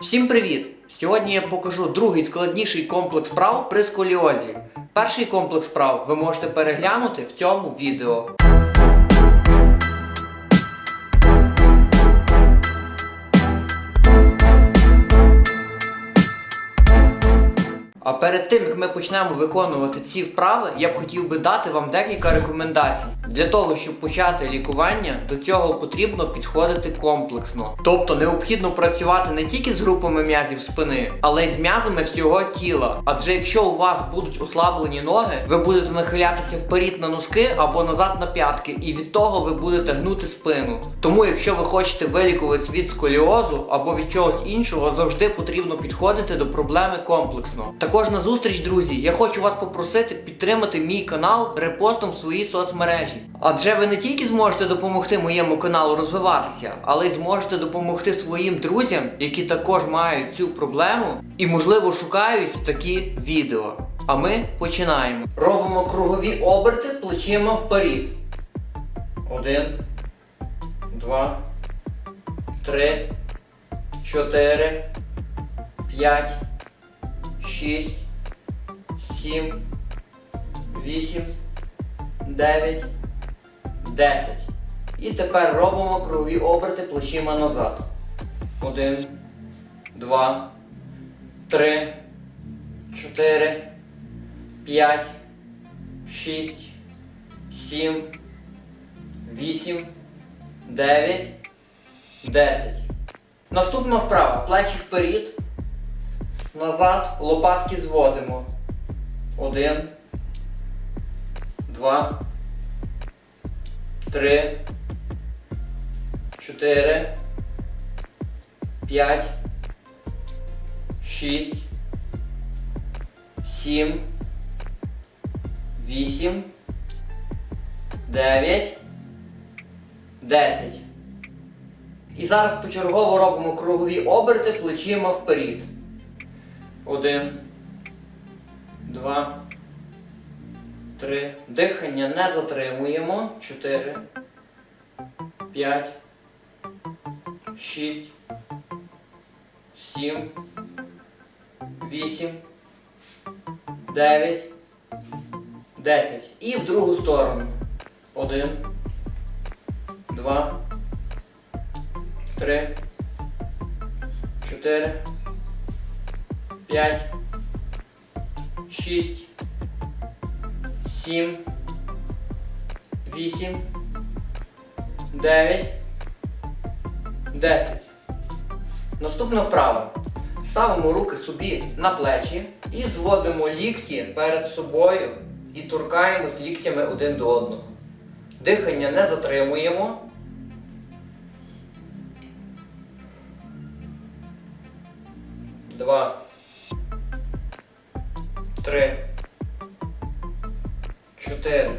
Всім привіт! Сьогодні я покажу другий складніший комплекс прав при сколіозі. Перший комплекс прав ви можете переглянути в цьому відео. А перед тим як ми почнемо виконувати ці вправи, я б хотів би дати вам декілька рекомендацій. Для того, щоб почати лікування, до цього потрібно підходити комплексно. Тобто необхідно працювати не тільки з групами м'язів спини, але й з м'язами всього тіла. Адже якщо у вас будуть ослаблені ноги, ви будете нахилятися вперед на носки або назад на п'ятки, і від того ви будете гнути спину. Тому, якщо ви хочете вилікуватись від сколіозу або від чогось іншого, завжди потрібно підходити до проблеми комплексно. Також на зустріч, друзі, я хочу вас попросити підтримати мій канал репостом в своїй соцмережі. Адже ви не тільки зможете допомогти моєму каналу розвиватися, але й зможете допомогти своїм друзям, які також мають цю проблему і, можливо, шукають такі відео. А ми починаємо. Робимо кругові оберти плечима вперед. Один, два, три, чотири, п'ять, шість, сім, вісім, дев'ять, десять. І тепер робимо кругові оберти плечима назад. Один, два, три, чотири, п'ять, шість, сім, вісім, дев'ять, десять. Наступна вправа. Плечі вперед. Назад, лопатки зводимо. Один. Два. Три. Чотири. П'ять. Шість. Сім. Вісім. Дев'ять. Десять. І зараз почергово робимо кругові оберти плечима вперед. Один. Два. Три. Дихання не затримуємо. Чотири. П'ять. Шість. Сім. Вісім. Дев'ять. Десять. І в другу сторону. Один. Два. Три. Чотири. П'ять. Шість. Сім. Вісім. Дев'ять. Десять. Наступна вправа. Ставимо руки собі на плечі і зводимо лікті перед собою і торкаємось ліктями один до одного. Дихання не затримуємо. Три. Чотири.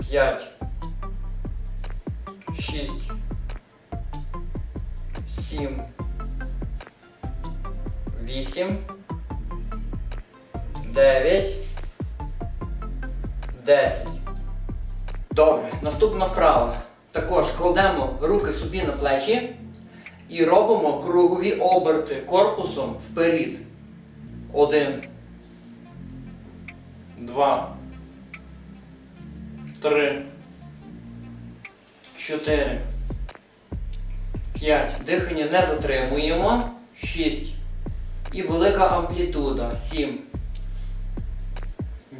П'ять. Шість. Сім. Вісім. Дев'ять. Десять. Добре, наступна вправа. Також кладемо руки собі на плечі і робимо кругові оберти корпусом вперед. Один. Два. Три. Чотири. П'ять. Дихання не затримуємо. Шість. І велика амплітуда. Сім.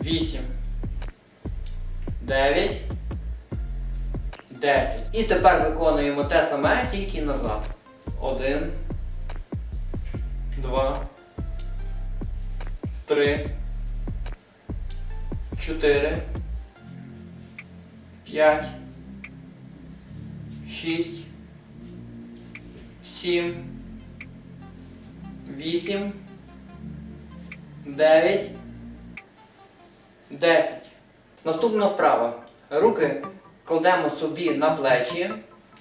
Вісім. Дев'ять. Десять. І тепер виконуємо те саме, тільки назад. Один. Два. Три. Чотири. П'ять. Шість. Сім. Вісім. Дев'ять. Десять. Наступна вправа. Руки кладемо собі на плечі,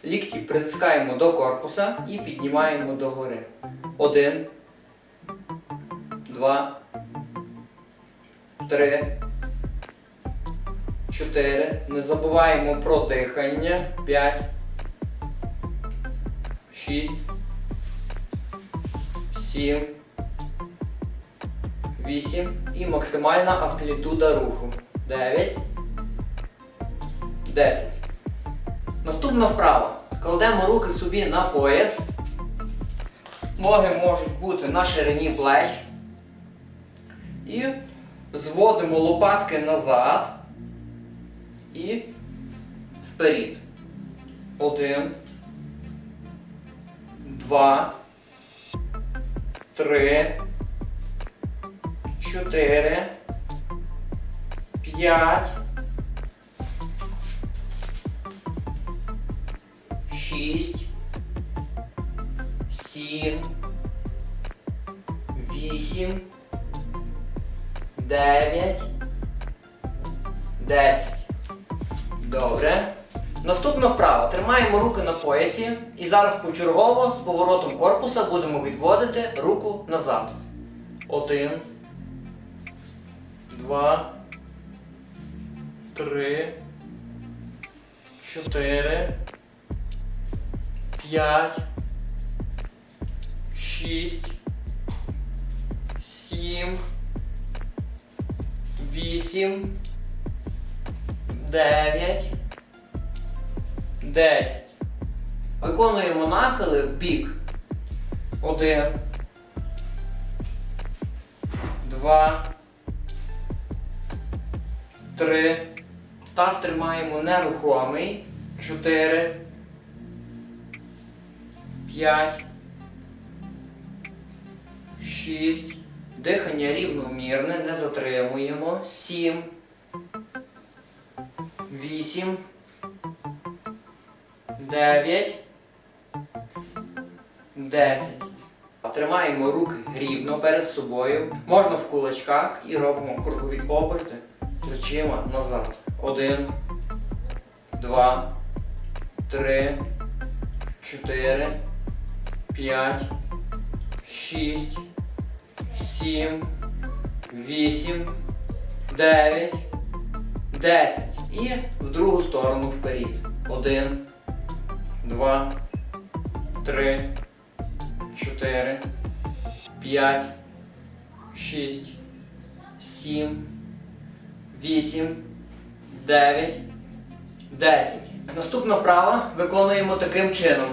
лікті притискаємо до корпуса і піднімаємо догори. Один. Два. Три. Чотири. Не забуваємо про дихання. П'ять. Шість. сім, вісім і максимальна амплітуда руху. Дев'ять. Десять. Наступна вправа. Кладемо руки собі на пояс. Ноги можуть бути на ширині плеч. І зводимо лопатки назад і вперед. Один. Два. Три. Чотири. П'ять. Шість. Сім. Вісім. Дев'ять. Десять. Добре. Наступна вправа. Тримаємо руки на поясі і зараз почергово з поворотом корпуса будемо відводити руку назад. Один. Два. Три. Чотири. П'ять. Шість. Сім. Вісім. Дев'ять. 10. Виконуємо нахили в бік. 1. 2. 3. Таз тримаємо нерухомий. 4. 5. 6. Дихання рівномірне, не затримуємо. 7. 8. 9, 10. Тримаємо руки рівно перед собою. Можна в кулачках і робимо кругові оберти плечима назад. Один, два, три, чотири, п'ять, шість, сім, вісім, дев'ять, десять. І в другу сторону вперед. Один два, три, чотири, п'ять, шість, сім, вісім, дев'ять, десять. Наступна вправа виконуємо таким чином.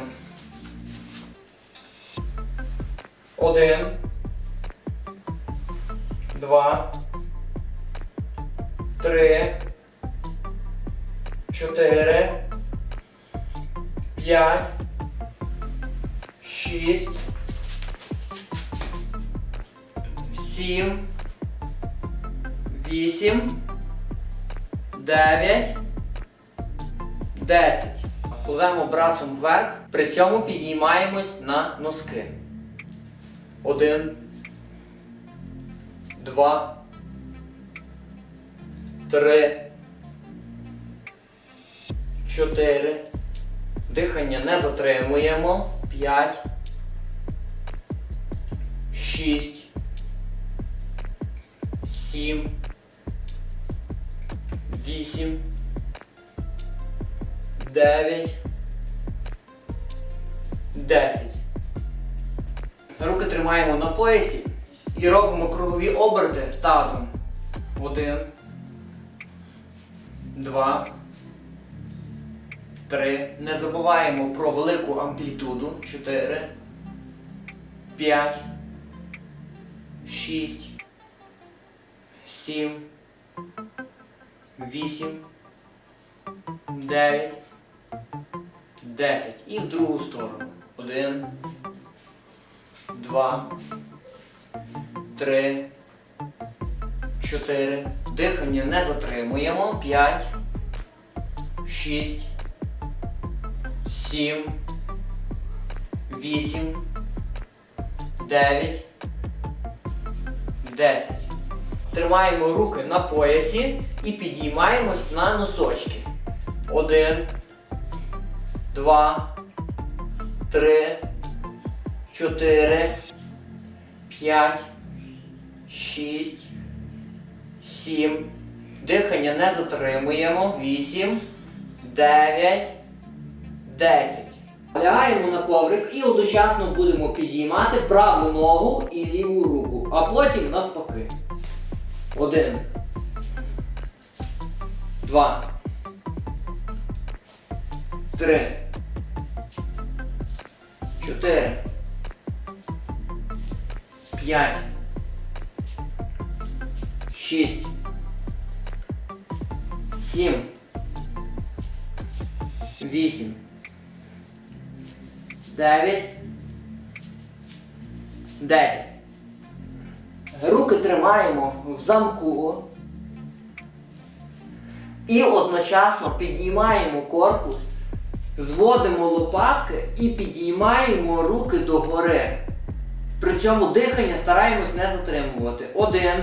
Один. Два. Три. Чотири. П'ять, шість, сім, вісім, дев'ять, десять. Пливемо брасом вверх, при цьому підіймаємось на носки. Один, два, три, чотири. Дихання не затримуємо. 5, 6, 7, 8, 9, 10. Руки тримаємо на поясі і робимо кругові оберти тазом. Один, два. Три. Не забуваємо про велику амплітуду. Чотири. П'ять. Шість. Сім. Вісім. Дев'ять. Десять. І в другу сторону. Один. Два. Три. Чотири. Дихання не затримуємо. П'ять. Шість сім, вісім, дев'ять, десять. Тримаємо руки на поясі і підіймаємось на носочки. Один, два, три, чотири, п'ять, шість, сім. Дихання не затримуємо. Вісім, дев'ять. 10. Лягаємо на коврик і одночасно будемо підіймати праву ногу і ліву руку, а потім навпаки. Один. Два. Три. Чотири. П'ять. Шість. Сім. Вісім. Дев'ять. Десять. Руки тримаємо в замку. І одночасно піднімаємо корпус, зводимо лопатки і підіймаємо руки догори. При цьому дихання стараємось не затримувати. Один.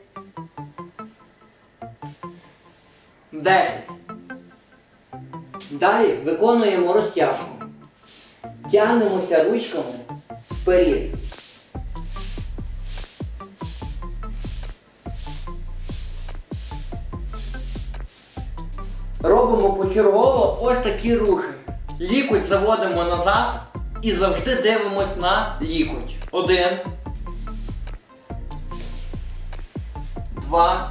Десять. Далі виконуємо розтяжку. Тягнемося ручками вперед. Робимо почергово ось такі рухи. Лікоть заводимо назад і завжди дивимось на лікоть. Один. Два.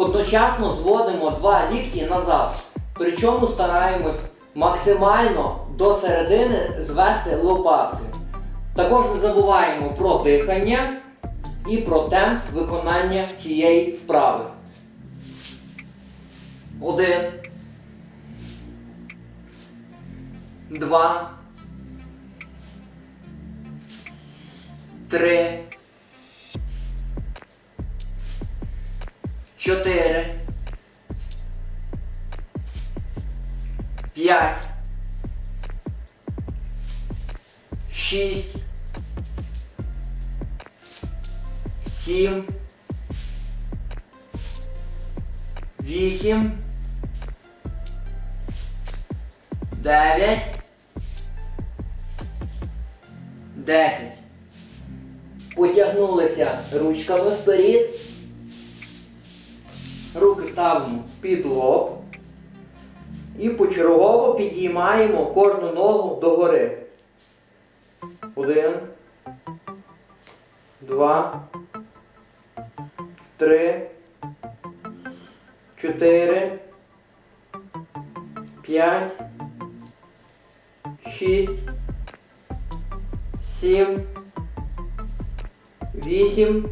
Одночасно зводимо два лікті назад. Причому стараємось максимально до середини звести лопатки. Також не забуваємо про дихання і про темп виконання цієї вправи. Один. Два. Три. Чотири. П'ять. Шість. Сім. Вісім. Дев'ять. Десять. Потягнулися ручками вперед. Руки ставимо під лоб. І почергово підіймаємо кожну ногу догори. Один. Два. Три. Чотири. П'ять. Шість. Сім. Вісім.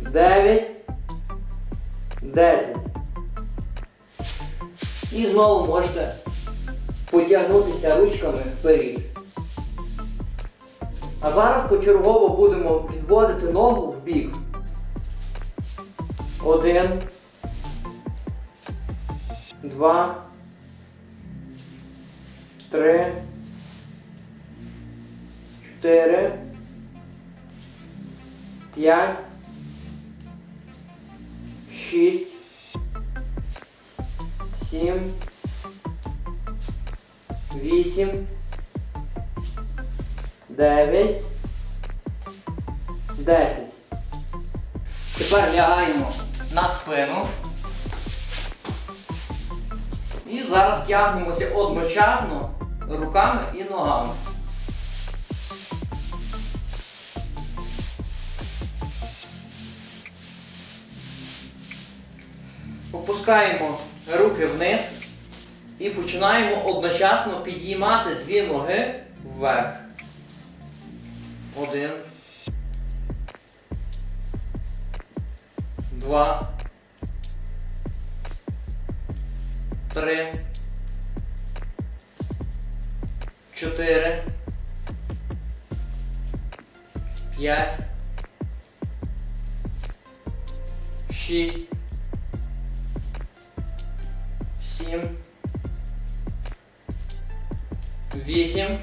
Дев'ять. Десять. І знову можете потягнутися ручками вперед. А зараз почергово будемо відводити ногу в бік. Один. Два. Три. Чотири. П'ять. Шість. Сім. Вісім. Дев'ять. Десять. Тепер лягаємо на спину. І зараз тягнемося одночасно руками і ногами. Опускаємо руки вниз і починаємо одночасно підіймати дві ноги вверх. Один. Два. Три. Чотири. П'ять. Шість. Сім. Вісім.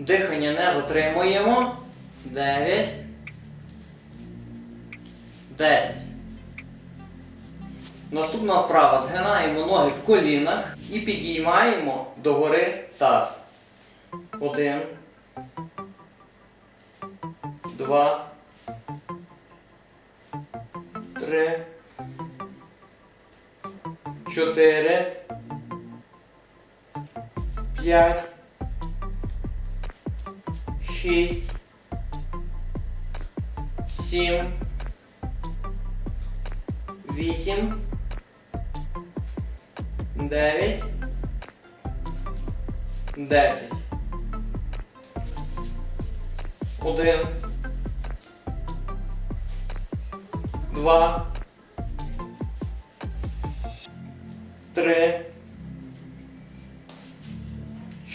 Дихання не затримуємо. Дев'ять. Десять. Наступна вправа. Згинаємо ноги в колінах і підіймаємо догори таз. Один. Два. Три. Чотири. П'ять. Шість. Сім. Вісім. Дев'ять. Десять. Один. Два. Три.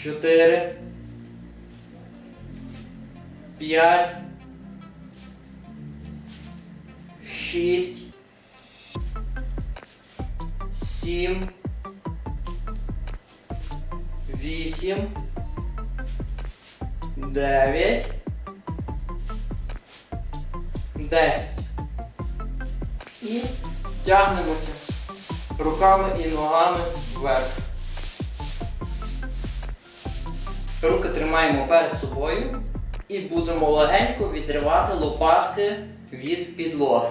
Чотири. П'ять. Шість. Сім. Вісім. Дев'ять. Десять. І тягнемося руками і ногами вверх. Руки тримаємо перед собою і будемо легенько відривати лопатки від підлоги.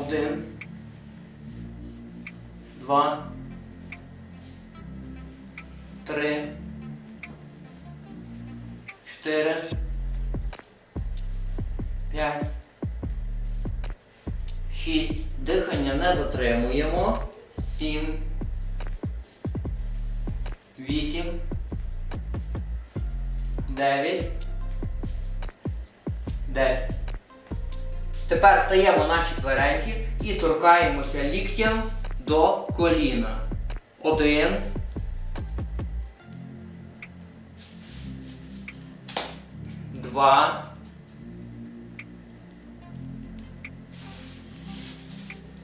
Один. Два. Три. Чотири. П'ять. Шість. Дихання не затримуємо. Сім. Вісім. Дев'ять. Десять. Тепер стаємо на четвереньки і торкаємося ліктям до коліна. Один. Два.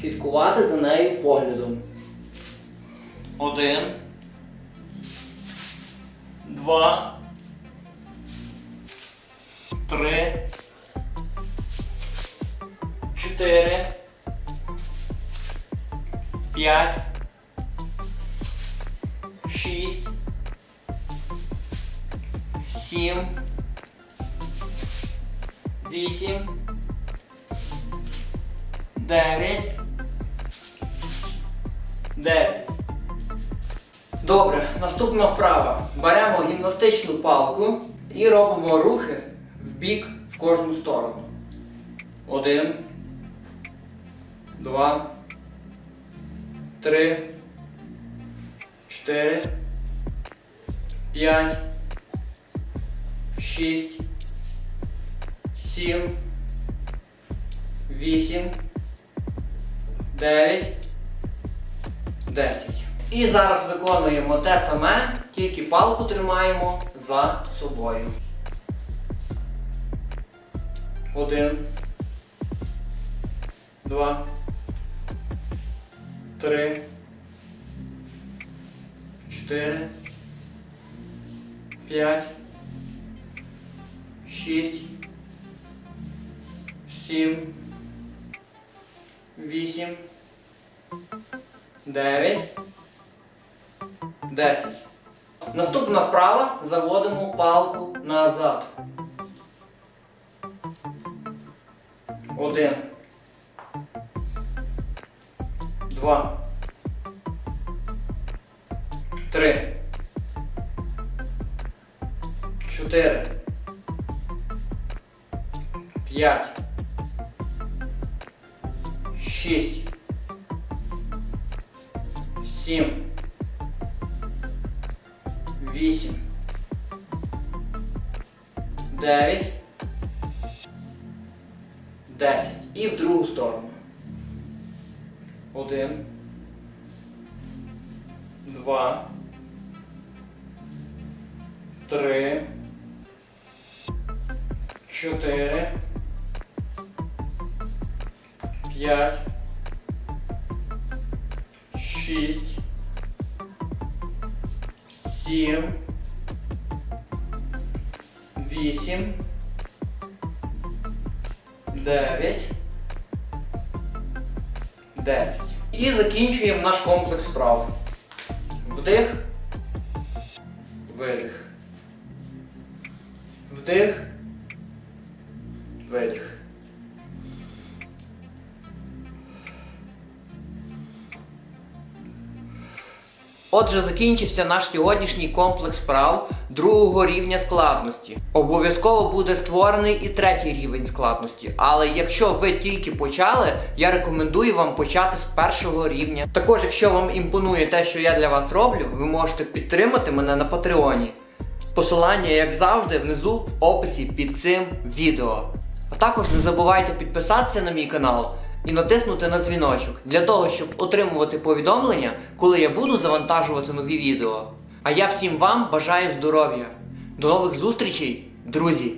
Слідкувати за нею поглядом. Один. Два. Три. Чотири. П'ять. Шість. Сім. Вісім. Дев'ять. Десять. Добре, наступна вправа. Беремо гімнастичну палку і робимо рухи в бік в кожну сторону. Один. Два. Три. Чотири. П'ять. Шість. Сім. Вісім. Дев'ять. Десять. І зараз виконуємо те саме, тільки палку тримаємо за собою. Один. два, три, чотири, п'ять, шість, сім, вісім, дев'ять, десять. Наступна вправа заводимо палку назад. Один. Два. Три. Чотири. П'ять. Шість. Сім. Вісім. Дев'ять. Десять. І в другу сторону. Один. Два. Три. Чотири. П'ять. Шість. Сім. Вісім. Дев'ять. Десять. І закінчуємо наш комплекс вправ. Вдих. Видих. Вдих. Отже, закінчився наш сьогоднішній комплекс вправ другого рівня складності. Обов'язково буде створений і третій рівень складності. Але якщо ви тільки почали, я рекомендую вам почати з першого рівня. Також, якщо вам імпонує те, що я для вас роблю, ви можете підтримати мене на Патреоні. Посилання, як завжди, внизу в описі під цим відео. А також не забувайте підписатися на мій канал і натиснути на дзвіночок для того, щоб отримувати повідомлення, коли я буду завантажувати нові відео. А я всім вам бажаю здоров'я. До нових зустрічей, друзі!